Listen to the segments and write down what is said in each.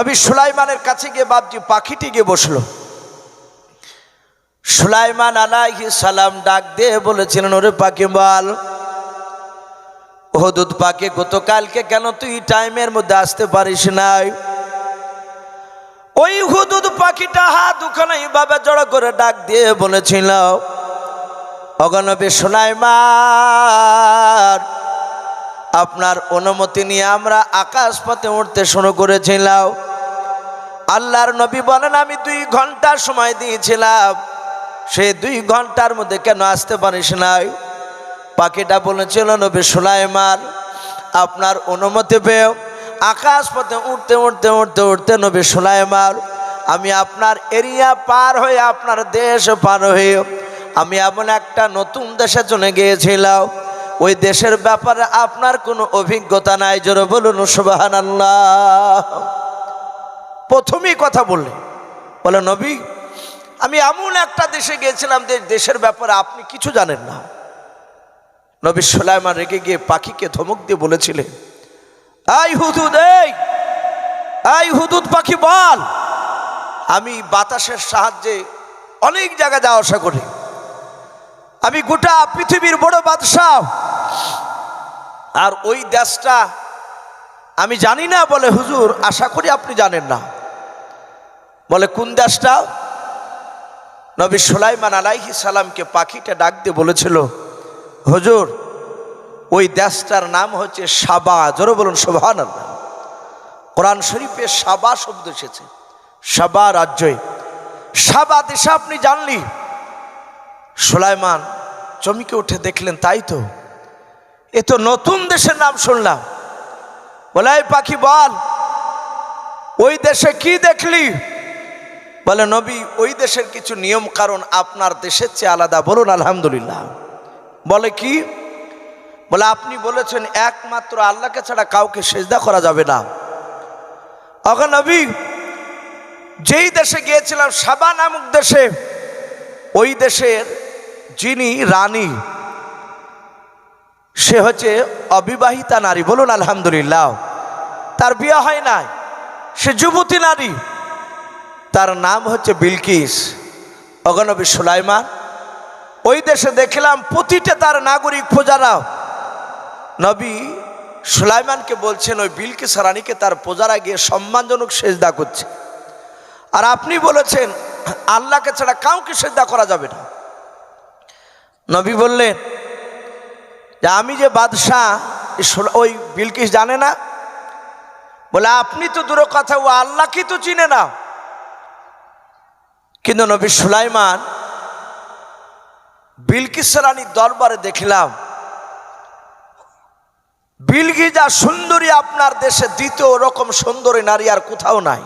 নবী সুলাইমানের কাছে গিয়ে বাপজি পাখিটি গিয়ে বসল। সুলাইমান আলাইহি সালাম ডাক দিয়ে বলেছিলেন, ওরে পাখি বল হদুদ পাকে গতকালকে কেন তুই টাইমের মধ্যে আসতে পারিস নাই? ওই হুদুদ পাখিটা হাত দুখানে এইভাবে জড়ো করে ডাক দিয়ে বলেছিল অগনবী সুলাইমান আপনার অনুমতি নিয়ে আমরা আকাশ পথে উঠতে শুরু করেছিলাম। আল্লাহর নবী বলেন, আমি দুই ঘণ্টার সময় দিয়েছিলাম। সেই দুই ঘণ্টার মধ্যে কেন আসতে পারিস নাই? পাখিটা বলেছিল, নবী সুলাইমান, আপনার অনুমতি পেয়ে আকাশ পথে উঠতে উঠতে উঠতে উঠতে নবী সুলাইমান, আমি আপনার এরিয়া পার হয়ে আপনার দেশ পার হয়ে, আমি এমন একটা নতুন দেশে চলে গিয়েছিলাম। ওই দেশের ব্যাপারে আপনার কোনো অভিজ্ঞতা নাই, জোরে বলুন সুবাহান আল্লাহ প্রথমেই কথা বললে, বলে, নবী, আমি এমন একটা দেশে গিয়েছিলাম যে দেশের ব্যাপারে আপনি কিছু জানেন না। নবী সুলাইমান রেগে গিয়ে পাখিকে ধমক দিয়ে বলেছিলেন, আই হুদুদ, এই, আই হুদুদ পাখি বল। আমি বাতাসের সাহায্যে অনেক জায়গায় যাওয়া আসা করি। আমি গোটা পৃথিবীর বড় বাদশাহ। আর ওই দেশটা আমি জানি না বলে হুজুর, আশা করি আপনি জানেন না। বলে, কোন দেশটা? নবী সুলাইমান আলাইহি সালামকে পাখিটা ডাক দিয়ে বলেছিল, হুজুর, ওই দেশটার নাম হচ্ছে সাবা। জোরে বলুন শোভান কোরআন শরীফে সাবা শব্দ এসেছে। সাবা রাজ্যে সাবা দেশে আপনি জানলি সুলাইমান, চমকে উঠে দেখলেন, তাই তো? এ তো নতুন দেশের নাম শুনলাম। বলে, এই পাখি বল, ওই দেশে কি দেখলি? বলে, নবী, ওই দেশের কিছু নিয়ম কারণ আপনার দেশের চেয়ে আলাদা। বলুন, আলহামদুলিল্লাহ। বলে, কি? বলে, আপনি বলেছেন, একমাত্র আল্লাহকে ছাড়া কাউকে সেজদা করা যাবে না। অগা নবী, যেই দেশে গিয়েছিলাম, সাবা নামক দেশে, ওই দেশের যিনি রানী, সে হচ্ছে অবিবাহিতা নারী। বলুন, আলহামদুলিল্লাহ। তার বিয়ে হয় নাই, সে যুবতী নারী। তার নাম হচ্ছে বিলকিস অগনবী সুলাইমান। ওই দেশে দেখলাম প্রতিটা তার নাগরিক প্রজারা নবী সুলাইমানকে বলছেন, ওই বিলকিস রানীকে তার প্রজারা গিয়ে সম্মানজনক সেজদা করছে। আর আপনি বলেছেন, আল্লাহকে ছাড়া কাউকে সেজদা করা যাবে না। নবী বললেন, যে আমি যে বাদশাহ ওই বিলকিস জানে না? বলে, আপনি তো দূর কথা, ও আল্লাহকে তো চিনে না। কিন্তু নবী সুলাইমান বিলকিস রানীর দরবারে দেখলাম বিলকি যা সুন্দরী আপনার দেশে দ্বিতীয় রকম সুন্দরী নারী আর কোথাও নাই।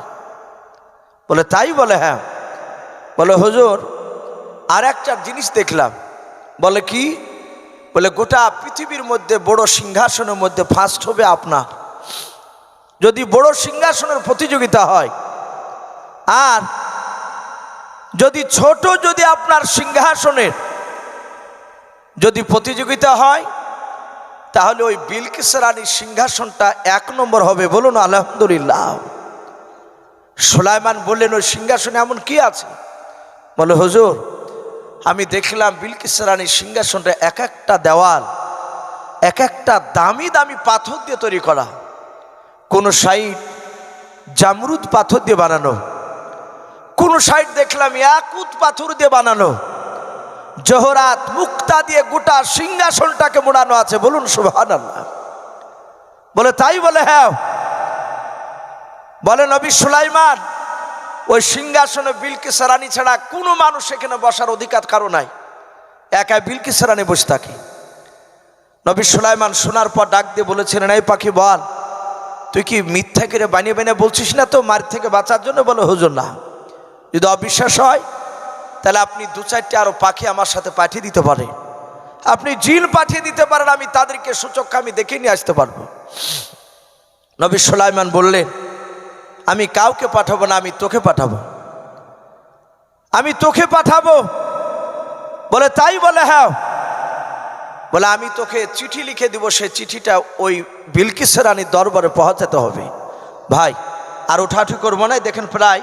বলে, তাই বলে হ্যাঁ। বলে, হুজুর আর একটা জিনিস দেখলাম। বলে কি? বলে, গোটা পৃথিবীর মধ্যে বড় সিংহাসনের মধ্যে ফার্স্ট হবে আপনার। যদি বড় সিংহাসনের প্রতিযোগিতা হয়, আর যদি ছোট যদি আপনার সিংহাসনের যদি প্রতিযোগিতা হয়, তাহলে ওই বিলকিস রানীর সিংহাসনটা এক নম্বর হবে। বলুন, আলহামদুলিল্লাহ। সুলাইমান বললেন, ওই সিংহাসনে এমন কি আছে? বলে, হুজুর আমি দেখলাম বিলকিস রানীর সিংহাসনটা এক একটা দেওয়াল, এক একটা দামি দামি পাথর দিয়ে তৈরি করা। কোনো সাইড জামরুদ পাথর দিয়ে বানানো। কোনো সাইড দেখলাম একুত পাথর দিয়ে বানানো। জহরাত মুক্তা দিয়ে গোটা সিংহাসনটাকে মোড়ানো আছে, বলুন সুবহান বলে তাই বলে হ্যাঁ। বলে নবী সুলাইমান ওই সিংহাসনে বিলকিস রানী ছাড়া কোনো মানুষ এখানে বসার অধিকার কারও নাই। একা বিলকিস রানী বসে থাকে। নবী সুলাইমান শোনার পর ডাক দিয়ে বলেছিলেন, এই পাখি বল, তুই কি মিথ্যা করে বানিয়ে বানিয়ে বলছিস না তো মার থেকে বাঁচার জন্য? বলে, হুজুর, না। যদি অবিশ্বাস হয়, তাহলে আপনি দু চারটে আরও পাখি আমার সাথে পাঠিয়ে দিতে পারেন। আপনি জিন পাঠিয়ে দিতে পারেন, আমি তাদেরকে সূচক আমি দেখে নিয়ে আসতে পারব। নবী সুলাইমান বললেন আমি কাউকে পাঠাবো না, আমি তোকে পাঠাবো। আমি তোকে পাঠাবো। বলে, তাই বলে হ্যাঁ। বলে, আমি তোকে চিঠি লিখে দিব, সে চিঠিটা ওই বিলকিসের রানীর দরবারে পৌঁছাতে হবে। ভাই, আর উঠাউঠি করব না, দেখেন প্রায়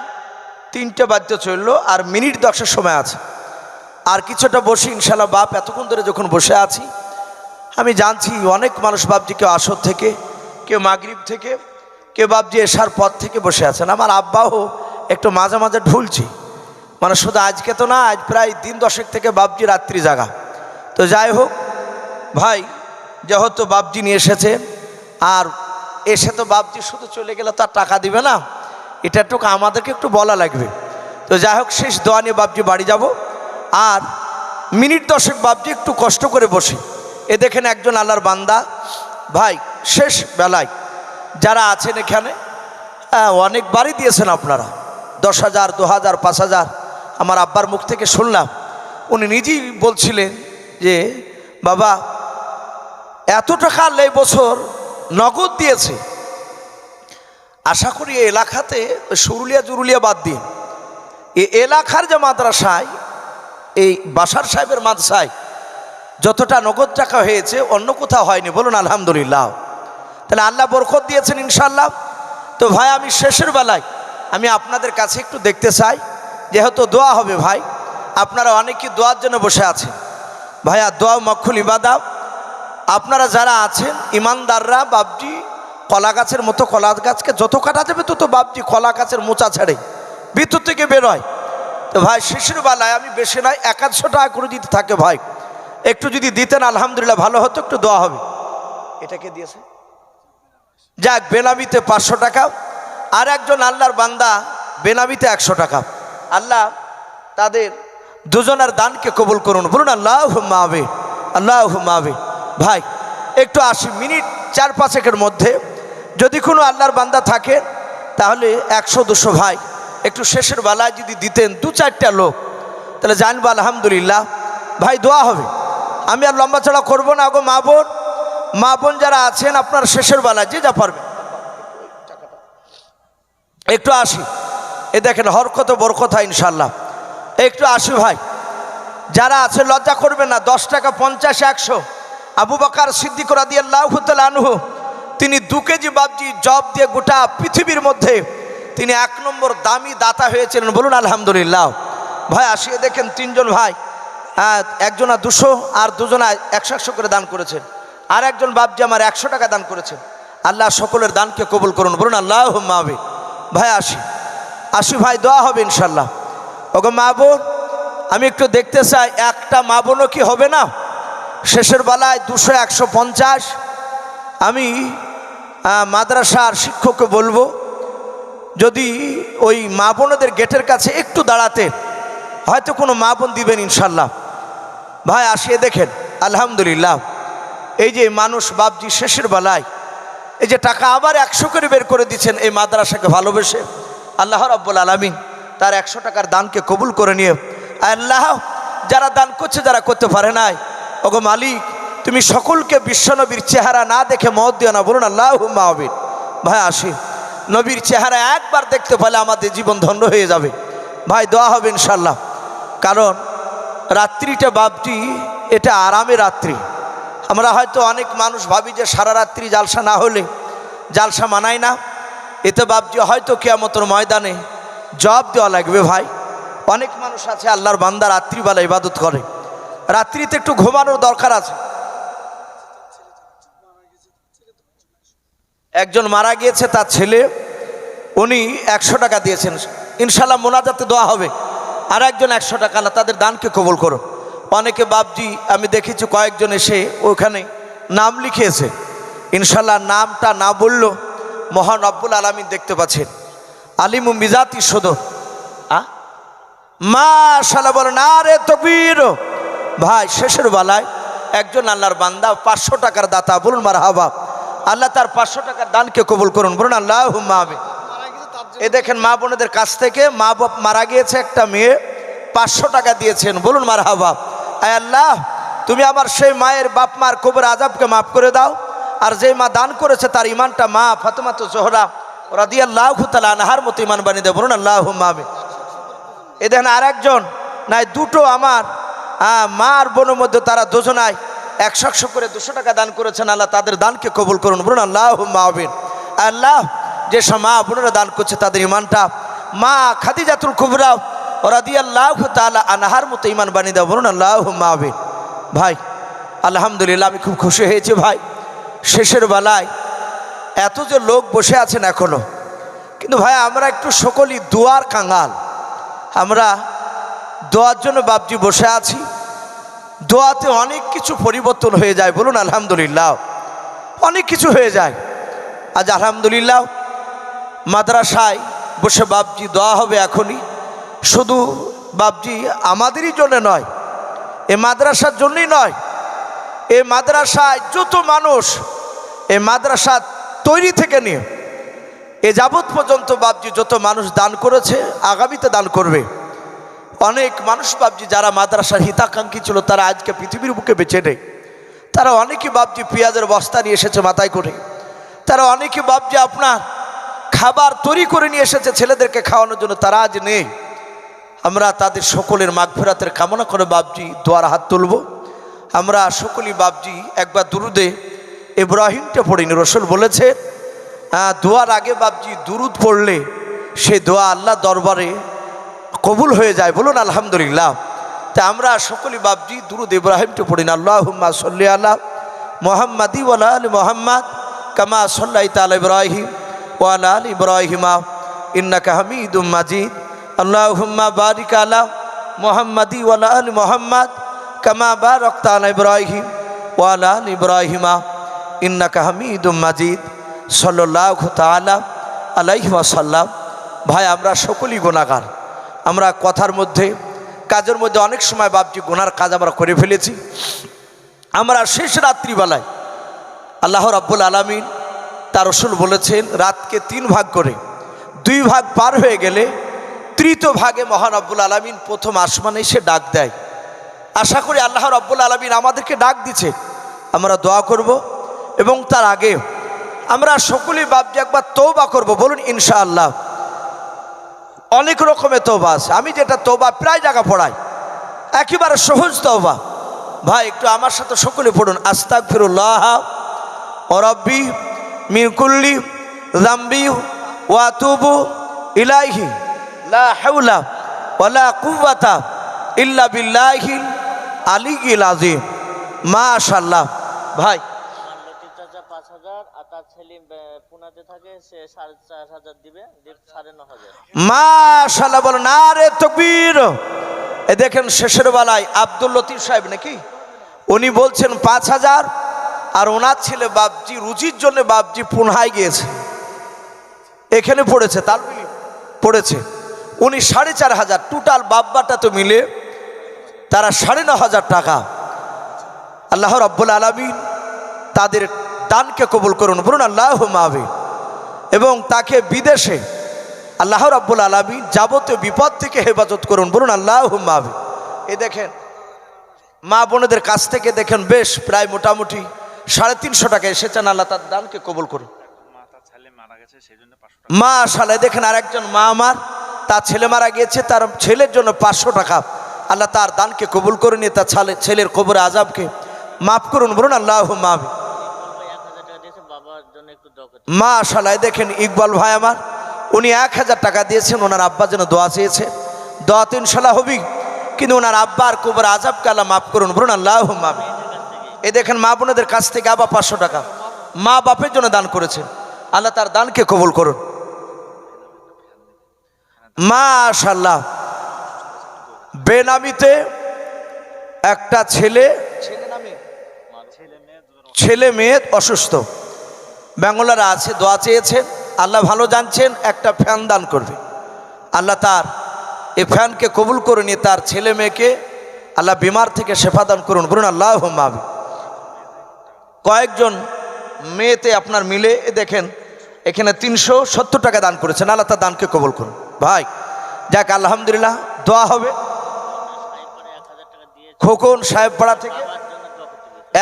তিনটে বাদ্য চলল, আর মিনিট দশের সময় আছে। আর কিছুটা বসে, ইনশাল্লাহ বাপ, এতক্ষণ ধরে যখন বসে আছি, আমি জানছি অনেক মানুষ বাপজি কেউ আসর থেকে, কেউ মাগরিব থেকে কেউ বাপজি এসার পর থেকে বসে আছেন আমার আব্বাও একটু মাঝে মাঝে ঢুলছি। মানে শুধু আজকে তো না, আজ প্রায় দিন দশেক থেকে বাপজি রাত্রি জাগা। তো যাই হোক, ভাই, যেহেতু বাপজি নিয়ে এসেছে, আর এসে তো বাপজি শুধু চলে গেলে তার টাকা দিবে না, এটা একটু আমাদেরকে একটু বলা লাগবে। তো যাই হোক, শেষ দোয়া নিয়ে বাপজি বাড়ি যাব। আর মিনিট দশেক বাপজি একটু কষ্ট করে বসে। এ দেখেন একজন আল্লাহর বান্দা। ভাই, শেষ বেলায় যারা আছেন এখানে হ্যাঁ অনেকবারই দিয়েছেন আপনারা। দশ হাজার, দু হাজার, পাঁচ হাজার। আমার আব্বার মুখ থেকে শুনলাম। উনি নিজেই বলছিলেন যে, বাবা, এত টাকা এই বছর নগদ দিয়েছে। আশা করি এলাকাতে সুরুলিয়া, জুরুলিয়া বাদ দিয়ে এই এলাকার যে মাদ্রাসায়, এই বাসার সাহেবের মাদ্রাসায় যতটা নগদ টাকা হয়েছে, অন্য কোথাও হয়নি। বলুন, আলহামদুলিল্লাহ। তাহলে আল্লাহ বরকত দিয়েছেন ইনশাল্লাহ তো ভাই, আমি শেষের বেলায় আমি আপনাদের কাছে একটু দেখতে চাই, যেহেতু দোয়া হবে ভাই, আপনারা অনেকেই দোয়ার জন্য বসে আছেন। ভাইয়া, দোয়া মক্ষুল ইবাদা। আপনারা যারা আছেন, ইমানদাররা বাবজি কলা গাছের মতো কলা গাছকে যত কাটা যাবে তত বাবজি কলা গাছের মোচা ছাড়ে, বিদ্যুৎ থেকে বেরোয় তো ভাই শিশুর বেলায় আমি বেশি নয় একাশশো টাকা করে দিতে থাকে ভাই। একটু যদি দিতেন, আলহামদুলিল্লাহ ভালো হতো, একটু দোয়া হবে। এটাকে দিয়েছে। যাক, বেনামিতে পাঁচশো টাকা, আর একজন আল্লাহর বান্দা বেনামিতে একশো টাকা। আল্লাহ তাদের দুজনের দানকে কবুল করুন। বলুন আল্লাহ মাবে আল্লাহ মাবে ভাই, একটু আশি মিনিট চার পাঁচেকের মধ্যে যদি কোনো আল্লাহর বান্দা থাকে, তাহলে একশো, দুশো ভাই। একটু শেষের বেলায় যদি দিতেন দু চারটা লোক, তাহলে জানব আলহামদুলিল্লাহ। ভাই, দোয়া হবে। আমি আর লম্বা চড়া করব না গো মা বোন। মা বোন যারা আছেন আপনার শেষের বেলায় যে যা পারবে একটু আসি। এ দেখেন হরকত বরকথা ইনশাল্লাহ একটু আসি ভাই। যারা আছে লজ্জা করবে না দশ টাকা পঞ্চাশ একশো। আবু বাকার সিদ্দিক রাদি আল্লাহ আনহু তিনি দু কেজি বাবজি জব দিয়ে গোটা পৃথিবীর মধ্যে তিনি এক নম্বর দামি দাতা হয়েছিলেন। বলুন আলহামদুলিল্লাহ। ভাই আসিয়ে দেখেন তিনজন ভাই। হ্যাঁ, একজনা দুশো আর দুজনা একশো একশো করে দান করেছেন। আর একজন বাবজি আমার একশো টাকা দান করেছেন আল্লাহ সকলের দানকে কবুল করুন। বলুন আল্লাহ মাবে ভাই, আসি। আসি ভাই, দোয়া হবে ইনশাল্লাহ ওগো মা বোন, আমি একটু দেখতে চাই, একটা মা বোনও কি হবে না? শেষের বেলায় দুশো একশো পঞ্চাশ। আমি মাদ্রাসার শিক্ষককে বলব, যদি ওই মা বোনদের গেটের কাছে একটু দাঁড়াতে, হয়তো কোনো মা বোন দিবেন ইনশাল্লাহ ভাই আসিয়ে দেখেন, আলহামদুলিল্লাহ। এই যে মানুষ বাবজি শেষের বেলায়, এই যে টাকা আবার একশো করে বের করে দিচ্ছেন এই মাদ্রাসাকে ভালোবেসে, আল্লাহ রব্বুল আলমিন তার একশো টাকার দানকে কবুল করে নিয়ে, আল্লাহ যারা দান করছে যারা করতে পারে নাই, ওগো মালিক, তুমি সকলকে বিশ্বনবীর চেহারা না দেখে মত দিও না, বলুন আল্লাহ মাহবিন ভাই আসি, নবীর চেহারা একবার দেখতে পেলে আমাদের জীবন ধন্য হয়ে যাবে। ভাই দোয়া হবে ইনশাল্লাহ কারণ রাত্রিটা বাপটি এটা আরামে রাত্রি। আমরা হয়তো অনেক মানুষ ভাবি যে সারা রাত্রি জালসা না হলে জালসা মানায় না। এতে বাপজি হয়তো কেয়ামতর ময়দানে জবাব দেওয়া লাগবে ভাই। অনেক মানুষ আছে আল্লাহর বান্দা রাত্রিবেলা ইবাদত করে। রাত্রিতে একটু ঘুমানোর দরকার আছে। একজন মারা গিয়েছে, তার ছেলে, উনি একশো টাকা দিয়েছেন। ইনশাল্লাহ মোনাজাতে দেওয়া হবে। আর একজন একশো টাকা না, তাদের দানকে কবল করো। অনেকে বাপজি, আমি দেখেছি কয়েকজন এসে ওখানে নাম লিখিয়েছে। ইনশাল্লাহ নামটা না বলল, মহান আব্বুল আলমিন দেখতে পাচ্ছেন। আলিমু মিজাতি সদর। আ? মাশাল্লাহ বলেন, আরে তকবীর। ভাই, শেষের বেলায় একজন আল্লাহর বান্দা পাঁচশো টাকার দাতা, বলুন মার হাবা আল্লাহ তার পাঁচশো টাকার দানকে কবুল করুন, বলুন আল্লাহ মাহবে এ দেখেন মা বোনেদের কাছ থেকে, মা বাপ মারা গিয়েছে, একটা মেয়ে পাঁচশো টাকা দিয়েছেন, বলুন মার হাবা আল্লাহ, তুমি আমার সেই মায়ের বাপ মার কবর আজাবকে মাফ করে দাও। আর যে মা দান করেছে তার ইমানটা মা ফাতেমা তো জোহরা ওরা দিয়ে আল্লাহ তালা আনাহার মতো ইমান বানিয়ে দেয়। বলুন আল্লাহ মাহবে এ দেখেন আর একজন নাই দুটো আমার মা আর বোনের মধ্যে তারা দুজনায় একশো একশো করে দুশো টাকা দান করেছেন। আল্লাহ তাদের দানকে কবুল করুন। বলুন আল্লাহ মাহবিন আল্লাহ, যে সব মা বোনেরা দান করছে তাদের ইমানটা মা খাদিজাতুল কুবরা ওরা দিয়ে আল্লাহ তালা আনাহার মতো ইমান বানিয়ে দেওয়া বলুন আল্লাহ মাহবিন ভাই, আলহামদুলিল্লাহ আমি খুব খুশি হয়েছি, ভাই। শেষের বেলায় এত যে লোক বসে আছেন এখনও। কিন্তু ভাই, আমরা একটু সকলই দোয়ার কাঙাল। আমরা দোয়ার জন্য বাপজি বসে আছি। দোয়াতে অনেক কিছু পরিবর্তন হয়ে যায়, বলুন, আলহামদুলিল্লাহ। অনেক কিছু হয়ে যায়। আজ আলহামদুলিল্লাহ মাদ্রাসায় বসে বাপজি দোয়া হবে এখনই। শুধু বাপজি আমাদেরই জন্য নয়, এ মাদ্রাসার জন্যই নয়, এ মাদ্রাসায় যত মানুষ এ মাদ্রাসা তৈরি থেকে নিয়ে, এ যাবৎ পর্যন্ত বাপজি যত মানুষ দান করেছে, আগামীতে দান করবে। অনেক মানুষ বাপজি যারা মাদ্রাসার হিতাকাঙ্ক্ষী ছিল, তারা আজকে পৃথিবীর বুকে বেঁচে নেই। তারা অনেকই বাপজি পেঁয়াজের বস্তা নিয়ে এসেছে মাথায় করে। তারা অনেকই বাপজি আপনার খাবার তৈরি করে নিয়ে এসেছে ছেলেদেরকে খাওয়ানোর জন্য, তারা আজ নেই। আমরা তাদের সকলের মাগফেরাতের কামনা করে বাপজি দোয়ার হাত তুলব। আমরা সকলেই বাপজি একবার দুরুদে ইব্রাহিমটা পড়িনি রসুল বলেছে দোয়ার আগে বাপজি দুরুদ পড়লে সে দোয়া আল্লাহ দরবারে কবুল হয়ে যায়। বলুন, আলহামদুলিল্লাহ। তা আমরা সকলেই বাপজি দুরুদ ইব্রাহিমটা পড়ি না আল্লাহ সাল্লি আল্লাহ মোহাম্মদি ওয়ালা আলী মোহাম্মদ কামা সাল্লাই তাল ইব্রাহিম ওয়ালা আলী ইব্রাহিমা ইন্নাকা হামিদুম মাজিদ। বারিক ওয়ালা ওয়ালা আলী মাজিদ ভাই, আমরা সকলেই গুণাগার আমরা কথার মধ্যে, কাজের মধ্যে অনেক সময় বাপজি গোনার কাজ আমরা করে ফেলেছি। আমরা শেষ রাত্রিবেলায় আল্লাহ রাব্বুল আলমিন তার রসুল বলেছেন, রাতকে তিন ভাগ করে, দুই ভাগ পার হয়ে গেলে তৃতীয় ভাগে মহান আব্বুল আলমিন প্রথম আসমানে এসে ডাক দেয়। আশা করি আল্লাহ রাব্বুল আলমিন আমাদেরকে ডাক দিচ্ছে আমরা দোয়া করব এবং তার আগে আমরা সকলেই বাপজি একবার তৌবা করব। বলুন, ইনশাআল্লাহ। অনেক রকমের তৌবা আছে। আমি যেটা তৌবা প্রায় জায়গা পড়াই। একেবারে সহজ তৌবা ভাই, একটু আমার সাথে সকলে পড়ুন। আস্তাক ফিরুল্লাহ অরব্বি মিরকুল্লি জাম্বি ওয়াতুবু ইলাইহি। লা হাওলা ওয়ালা কুওয়াতা ইল্লা বিল্লাহিল আলিয়িল আযীম। মাশাআল্লাহ। ভাই। আর মাশাল্লাহ বলো না রে তকবীর। এ দেখেন শেষের বেলায় আব্দুল লতিফ সাহেব নাকি? উনি বলছেন পাঁচ হাজার, আর ওনার ছেলে বাপজি, রুজির জন্য বাপজি পুনহায় গিয়েছে। এখানে পড়েছে, তালবিলি পড়েছে। উনি সাড়ে চার হাজার টোটাল বাব্বাটা তো মিলে তারা সাড়ে ন হাজার টাকা। আল্লাহ রব্বুল আলমিন তাদের দানকে কবুল করুন বলুন আল্লাহ মাহবি এবং তাকে বিদেশে আল্লাহ রাব্বুল আলমী যাবতীয় বিপদ থেকে হেফাজত করুন বলুন আল্লাহ মাহবি এ দেখেন মা বোনেদের কাছ থেকে দেখেন বেশ প্রায় মোটামুটি সাড়ে তিনশো টাকা এসেছেন আল্লাহ তার দানকে কবুল করুন। মা সালে দেখেন আর একজন মা আমার তার ছেলে মারা গিয়েছে, তার ছেলের জন্য পাঁচশো টাকা। আল্লাহ তার দানকে কবুল করে নিয়ে তার ছেলে ছেলের কবর আজাবকে মাফ করুন, বলুন, আল্লাহ করতে মা শালায় দেখেন ইকবাল ভাই আমার, উনি এক হাজার টাকা দিয়েছেন, ওনার আব্বা যেন দোয়া চেয়েছে। দোয়া তো ইনশাল্লাহ হবি কিন্তু ওনার আব্বার কুবর আজাবকে আল্লাহ মাফ করুন, বলুন, আল্লাহ মাবি এ দেখেন মা বোনেদের কাছ থেকে আবার পাঁচশো টাকা, মা বাপের জন্য দান করেছে। আল্লাহ তার দানকে কবুল করুন। মাশাল্লাহ বেনামিতে একটা ছেলে ছেলে মেয়ে অসুস্থ। ব্যাঙ্গলারা আছে, দোয়া চেয়েছেন আল্লাহ ভালো জানছেন, একটা ফ্যান দান করবে। আল্লাহ তার এই ফ্যানকে কবুল করে নিয়ে তার ছেলে মেয়েকে আল্লাহ বিমার থেকে সেফা দান করুন। বলুন আল্লাহ মাবি কয়েকজন মেয়েতে আপনার মিলে দেখেন, এখানে তিনশো সত্তর টাকা দান করেছেন। আল্লাহ তার দানকে কবুল করুন। ভাই, যাক, আলহামদুলিল্লাহ, দোয়া হবে। খোকন সাহেব পাড়া থেকে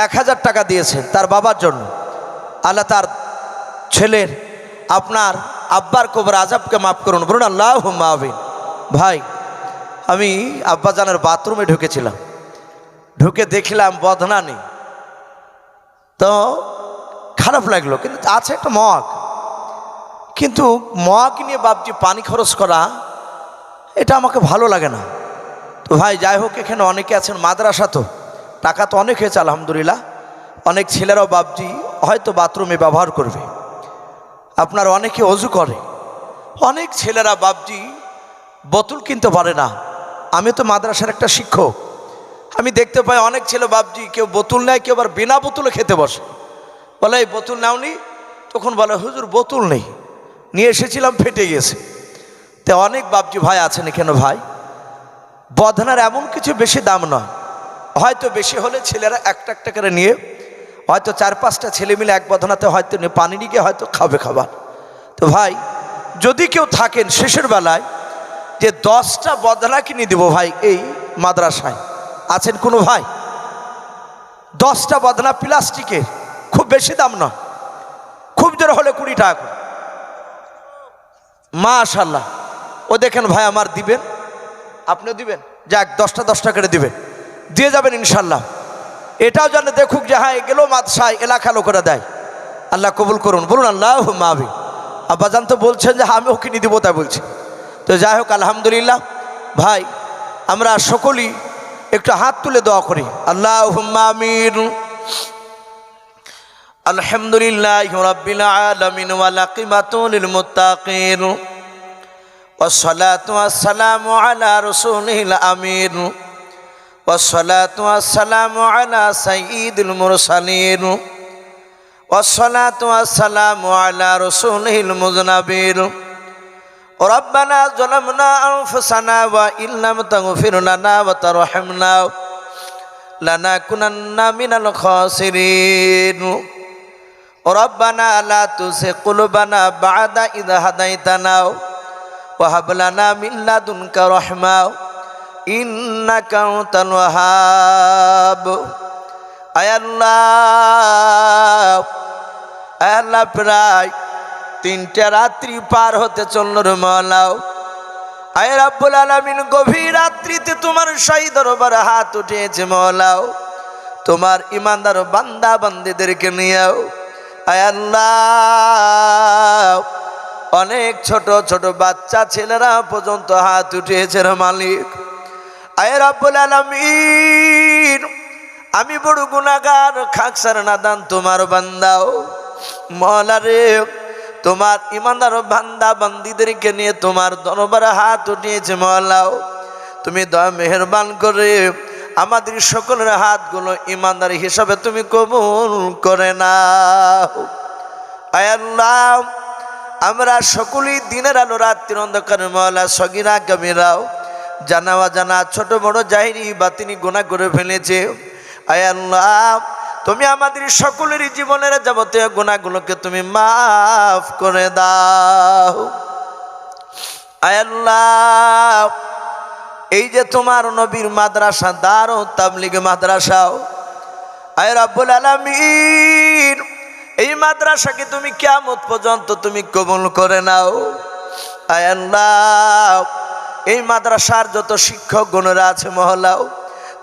এক হাজার টাকা দিয়েছেন তার বাবার জন্য। আল্লাহ তার ছেলের, আপনার আব্বার কবর আজাবকে মাফ করুন, বলুন আল্লাহ মাহবিন ভাই, আমি আব্বাজানের বাথরুমে ঢুকেছিলাম। ঢুকে দেখলাম বদনা নেই। তো খারাপ লাগল, কিন্তু আছে একটা মগ। কিন্তু মগ নিয়ে বাপজি পানি খরচ করা, এটা আমাকে ভালো লাগে না। তো ভাই, যাই হোক, এখানে অনেকে আছেন মাদ্রাসা তো, টাকা তো অনেক হয়েছে, আলহামদুলিল্লাহ। অনেক ছেলেরাও বাপজি হয়তো বাথরুমে ব্যবহার করবে। আপনার অনেকে অজু করে। অনেক ছেলেরা বাপজি বোতল কিনতে পারে না। আমি তো মাদ্রাসার একটা শিক্ষক। আমি দেখতে পাই অনেক ছেলে বাপজি কেউ বোতল নেয়, কেউ আবার বিনা বোতলে খেতে বসে। বলে, এই বোতল নাওনি? তখন বলে, হুজুর, বোতল নেই। নিয়ে এসেছিলাম, ফেটে গেছে। তো অনেক বাপজি ভাই আছেন এখানে ভাই। বদনার এমন কিছু বেশি দাম নয়। হয়তো বেশি হলে ছেলেরা একটা একটা করে নিয়ে, হয়তো চার পাঁচটা ছেলে মিলে এক বদনাতে হয়তো পানি নিয়ে হয়তো খাবে খাবার। তো ভাই, যদি কেউ থাকেন শেষের বেলায়, যে দশটা বদনা কিনে দেবো ভাই এই মাদ্রাসায়। আছেন কোনো ভাই? দশটা বদনা প্লাস্টিকের, খুব বেশি দাম নয়। খুব জোর হলে কুড়ি টাকা মাশাল্লাহ ও দেখেন ভাই আমার দিবেন, আপনিও দিবেন? যাক, দশটা দশটা করে দিবেন। দিয়ে যাবেন ইনশাল্লাহ এটাও যেন দেখুক যে হ্যাঁ এগুলো মাদশায় এলাকা লোকেরা দেয়। আল্লাহ কবুল করুন। বলুন আল্লাহ মাবি আব্বাজান তো বলছেন যে, আমি ওকে নিয়ে দিব তাই বলছি। তো যাই হোক, আলহামদুলিল্লাহ। ভাই, আমরা সকলেই একটু হাত তুলে দোয়া করি। আল্লাহ আমিন। الحمد لله رب العالمين والعقبة للمتقين والصلاة والسلام على رسوله الأمين والصلاة والسلام على سيد المرسلين والصلاة والسلام على رسوله المذنبين ربنا ظلمنا أنفسنا وإن لم تغفر لنا وترحمنا لنكونن من الخاسرين ربنا لا تزغ قلوبنا بعد إذ هديتنا وهب لنا من لدنك رحمة إنك أنت الوهاب আয় আল্লাহ আয় আল্লাহ প্রায় তিনটা রাত্রি পার হতে চলল রে মলাও আয় রাব্বুল আলামিন গভীর রাত্রিতে তোমার শাহী দরবার হাত উঠিয়েছে মলাও তোমার ইমানদার বান্দা বান্দিদেরকে নিয়েও আয় আল্লাহ অনেক ছোট ছোট বাচ্চা ছেলেরা পর্যন্ত হাত উঠিয়েছে মালিক। আয় রাব্বুল আলামিন, আমি বড় গুণাগার খাকসার নাদান তোমার বান্দাও। মলারে তোমার ইমানদার বান্দা বান্দিদেরকে নিয়ে তোমার দরবারে হাত উঠিয়েছে মলাও তুমি দয়া মেহরবান করে আমাদের সকলের হাতগুলো ইমানদারি হিসাবে তুমি কবুল করে নাও। আয় আল্লাহ, আমরা সকলেই দিনের আলো, রাত্রির অন্ধকার মহলা সগিরা কবিরাও জানাওয়া জানা, ছোট, বড়, জাহিরি বা তিনি গোনা করে ফেলেছে। আয় আল্লাহ, তুমি আমাদের সকলেরই জীবনের যাবতীয় গুণাগুলোকে তুমি মাফ করে দাও। আয় আল্লাহ এই যে তোমার নবীর মাদ্রাসা দারো তাবলিগ মাদ্রাসাও। আয় রাব্বুল আলামিন, এই মাদ্রাসাকে তুমি কিয়ামত পর্যন্ত তুমি কবুল করে নাও? আয় আল্লাহ, এই মাদ্রাসার যত শিক্ষক গণরা আছে মহলাও,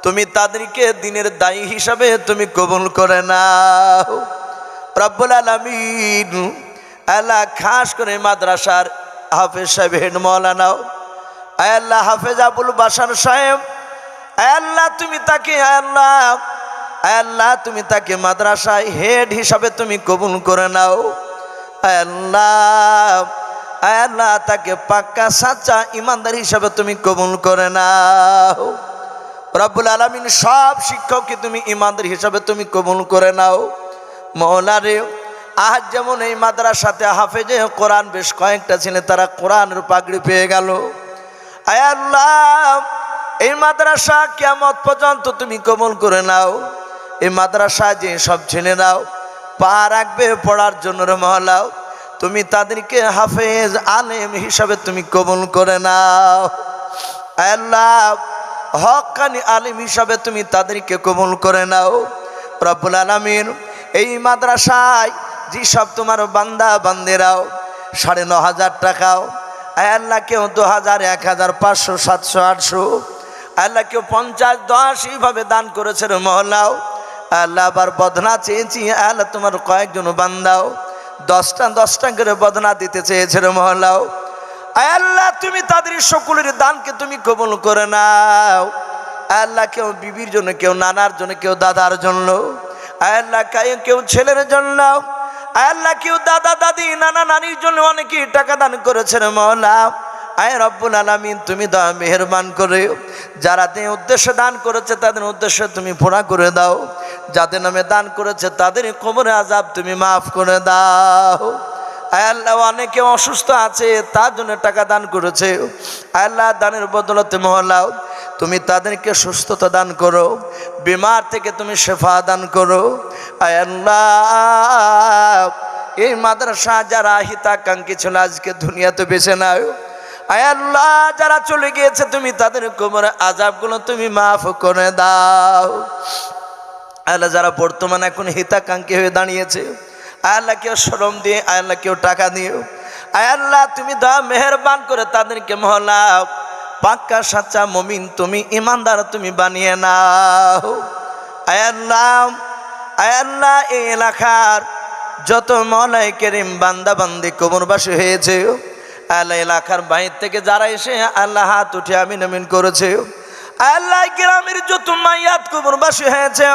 তুমি তাদেরকে দিনের দায়ী হিসাবে তুমি কবুল করে নাও। রব্বুল আলমিন, আল্লাহ খাস করে মাদ্রাসার হাফেজ সাহেব হেড মৌলানাও আয় আল্লাহ, হাফেজ আবুল বাসার সাহেব। আল্লাহ, তুমি তাকে আল্লাহ। আল্লাহ, তুমি তাকে মাদ্রাসায় হেড হিসাবে তুমি কবুল করে নাও। আল্লাহ আল্লাহ, তাকে পাক্কা সাচ্চা ইমানদার হিসাবে তুমি কবুল করে নাও। রব্বুল আলমিন সব শিক্ষককে তুমি ইমানদার হিসাবে তুমি কবুল করে নাও। মৌলারে আজ যেমন এই মাদ্রাসাতে হাফেজে কোরআন বেশ কয়েকটা ছেলে তারা কোরআনের পাগড়ি পেয়ে গেল। আল্লাহ, এই মাদ্রাসা কেমত পর্যন্ত তুমি কবুল করে নাও। এই মাদ্রাসা যে সব ছেলে ছেলেরাও পা রাখবে, পড়ার জন্য মহলাও তুমি তাদেরকে হাফেজ, আলেম হিসাবে তুমি কবুল করে নাও। আল্লাহ হকানি আলিম হিসাবে তুমি তাদেরকে কবুল করে নাও। রব্বুল আলমিন, এই মাদ্রাসায় যেসব তোমার বান্দা বান্দেরাও সাড়ে ন হাজার টাকাও আল্লাহ কেউ দু হাজার এক হাজার পাঁচশো, সাতশো, আটশো। আল্লাহ কেউ পঞ্চাশ, দশ এইভাবে দান করেছে রে মহলাও। আল্লাহ আবার বদনা চেয়েছি, আল্লাহ তোমার কয়েকজন বান্দাও। দশটা দশটা করে বদনা দিতে চেয়েছে রে মহলাও। আল্লাহ, তুমি তাদের সকলের দানকে তুমি কবল করে নাও। আল্লাহ কেউ বিবির জন্য, কেউ নানার জন্য, কেউ দাদার জন্য। আল্লাহ কেউ ছেলের জন্য। আল্লাহ কেউ দাদা, দাদি, নানা, নানির জন্য অনেকেই টাকা দান করেছেন মহলা আয় রব্বুল আলামিন, তুমি দয়া, মেহরবান করে যারা তে উদ্দেশ্যে দান করেছে, তাদের উদ্দেশ্যে তুমি পুরা করে দাও। যাদের নামে দান করেছে, তাদের কোমরে আজাব তুমি মাফ করে দাও। আল্লাহ, অনেকে অসুস্থ আছে, তার জন্য টাকা দান করেছে। আল্লাহ, দানের বদলতে মহলাও তুমি তাদেরকে সুস্থতা দান করো, বিমার থেকে তুমি শেফা দান করো। আল্লাহ, এই মাদ্রাসা যারা হিতাকাঙ্ক্ষী ছিল, আজকে দুনিয়াতে বেছে নাও। আল্লাহ, যারা চলে গিয়েছে, তুমি তাদের কোমরে আজাবগুলো তুমি মাফ করে দাও। আল্লাহ, যারা বর্তমানে এখন হিতাকাঙ্ক্ষী হয়ে দাঁড়িয়েছে আল্লাহ, কেউ শ্রম দিয়ে আল্লাহ, কেউ টাকা দিও আয় আল্লাহ, তুমি দা মেহরবান করে তাদেরকে মহলা পাক্কা সাচ্চা মমিন তুমি ইমানদার তুমি বানিয়ে নাও। আয় আল্লাহ আয় আল্লাহ এই এলাকার যত মলাই কেরিম বান্দা বান্দি কোমরবাসী হয়েছে, আল্লাহ এলাকার বাইর থেকে যারা এসে আল্লাহ হাত উঠে আমিন আমিন করেছে। আল্লাহ গ্রামের যত মাইয়াত কোমরবাসী হয়েছে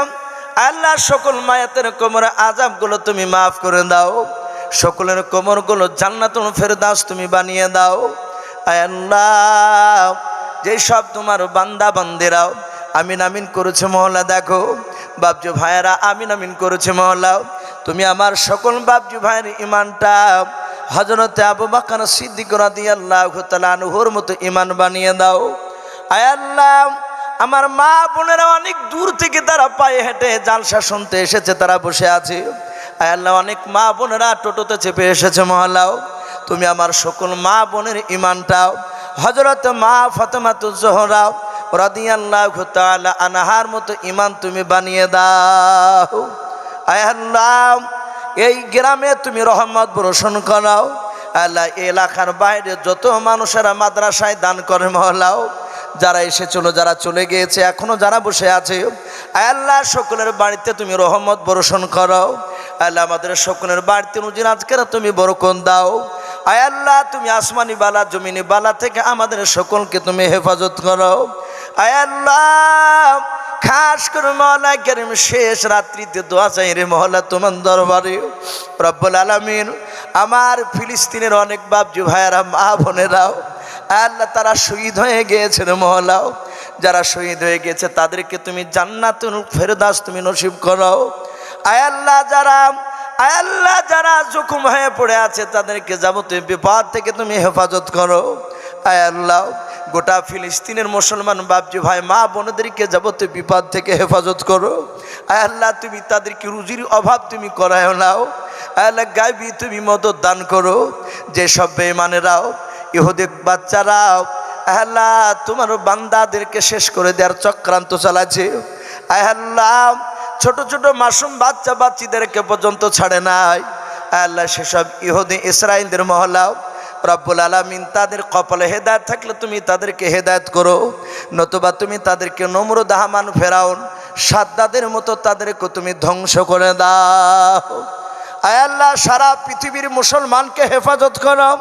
আল্লাহ সকল মায়াতের কোমর আজাবগুলো তুমি মাফ করে দাও। সকলের কোমরগুলো জান্নাতুল ফেরদাস তুমি বানিয়ে দাও। আল্লাহ যে সব তোমার বান্দা বান্দেরাও, আমিন আমিন করেছে মহল্লা, দেখো। বাবজু ভাইয়েরা, আমিন আমিন করেছে মহল্লা তুমি আমার সকল বাবজু ভাইয়ের ইমানটা হজরতে আবু বাকার সিদ্দিক রাদি আল্লাহ তালানহুর মতো ইমান বানিয়ে দাও। আয় আল্লাহ আমার মা বোনেরা অনেক দূর থেকে তারা পায়ে হেঁটে জালসা শুনতে এসেছে, তারা বসে আছে। আয় আল্লাহ অনেক মা বোনেরা টোটোতে চেপে এসেছে মহল্লাও। তুমি আমার সকল মা বোনের ইমানটাও হজরত মা ফতেমাতু জোহরাও রাদিয়াল্লাহ তাআলা আনাহার মতো ইমান তুমি বানিয়ে দাও। আল্লাহ, এই গ্রামে তুমি রহমত বর্ষণ করাও। আল্লাহ এলাকার বাইরে যত মানুষেরা মাদ্রাসায় দান করে মহলাও। যারা এসেছিল, যারা চলে গিয়েছে, এখনও যারা বসে আছে আল্লাহ, সকলের বাড়িতে তুমি রহমত বর্ষণ করো আল্লাহ, আমাদের সকলের বাড়িতে নজির আজকের তুমি বরকন দাও। আয় আল্লাহ, তুমি আসমানি বালা, জমিনি বালা থেকে আমাদের সকলকে তুমি হেফাজত করো। আয় আল্লাহ, খাস করে মহলা করিম, শেষ রাত্রিতে দোয়া চাই রে মহলা তোমার দরবারে। রব্বুল আলমিন, আমার ফিলিস্তিনের অনেক বাবজু ভাইয়েরা, মা বোনেরাও আল্লাহ, তারা শহীদ হয়ে গিয়েছে রে মহলাও। যারা শহীদ হয়ে গেছে তাদেরকে তুমি জান্নাতুল ফেরদাস তুমি নসিব করো আয়াল্লাহ যারা আল্লাহ, যারা জখম হয়ে পড়ে আছে, তাদেরকে যাবতীয় বিপদ থেকে তুমি হেফাজত করো। আয় আল্লাহ, গোটা ফিলিস্তিনের মুসলমান বাপজি ভাই, মা বোনদেরকে যাবতীয় বিপদ থেকে হেফাজত করো। আয় আল্লাহ, তুমি তাদেরকে রুজির অভাব তুমি করায় নাও। আল্লাহ গাইবি তুমি মদত দান করো। যে যেসব বেমানেরাও ইহুদি বাচ্চারাও আল্লাহ তোমার বান্দাদেরকে শেষ করে দেওয়ার চক্রান্ত চালাচ্ছে। আল্লাহ ছোট ছোট মাসুম বাচ্চা বাচ্চিদেরকে পর্যন্ত ছাড়ে নাই। আল্লাহ সেসব ইহুদি ইসরায়েলদের মহলাও রব্বুল আলমিন তাদের কপালে হেদায়ত থাকলে তুমি তাদেরকে হেদায়ত করো, নতুবা তুমি তাদেরকে নম্র দাহামান ফেরাউন সাদ্দাদের মতো তাদেরকে তুমি ধ্বংস করে দাও। আয় আল্লাহ, সারা পৃথিবীর মুসলমানকে হেফাজত করো।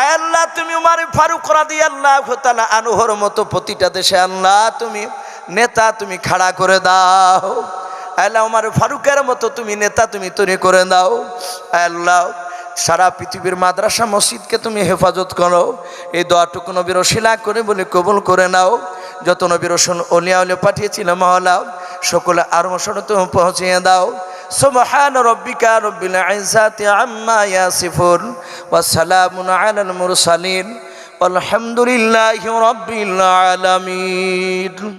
আয় আল্লাহ, তুমি উমার ফারুক রাদি আল্লাহ তালা আনুহর মতো প্রতিটা দেশে আল্লাহ তুমি নেতা তুমি খাড়া করে দাও। আল্লাহ উমার ফারুকের মতো তুমি নেতা তুমি তৈরি করে দাও আল্লাহ সারা পৃথিবীর মাদ্রাসা মসজিদকে তুমি হেফাজত করো এই দোয়াটুকু নবীর শিলা করে বলে কবুল করে নাও যত নবীর রসুন অলিয়া উলিয়া পাঠিয়েছিল মহলা সকলে আর মশন তুমি পৌঁছিয়ে দাও سبحان ربك رب العزة عما يصفون وسلام على المرسلين والحمد لله رب العالمين